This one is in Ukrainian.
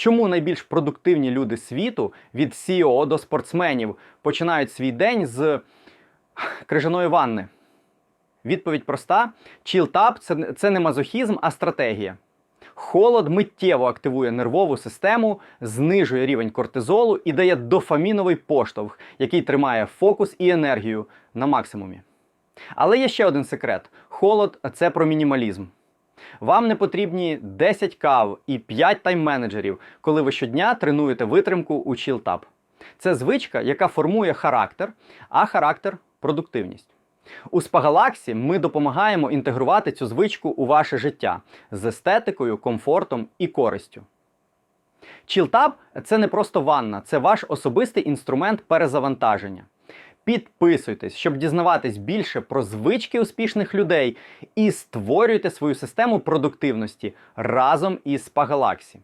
Чому найбільш продуктивні люди світу від CEO до спортсменів починають свій день з крижаної ванни? Відповідь проста: чілтап це, це не мазохізм, а стратегія. Холод миттєво активує нервову систему, знижує рівень кортизолу і дає дофаміновий поштовх, який тримає фокус і енергію на максимумі. Але є ще один секрет: холод це про мінімалізм. Вам не потрібні 10 кав і 5 тайм-менеджерів, коли ви щодня тренуєте витримку у ChillTap. Це звичка, яка формує характер, а характер продуктивність. У Спагалаксі ми допомагаємо інтегрувати цю звичку у ваше життя з естетикою, комфортом і користю. ChillTab – це не просто ванна, це ваш особистий інструмент перезавантаження. Підписуйтесь, щоб дізнаватись більше про звички успішних людей і створюйте свою систему продуктивності разом із Спагалаксі.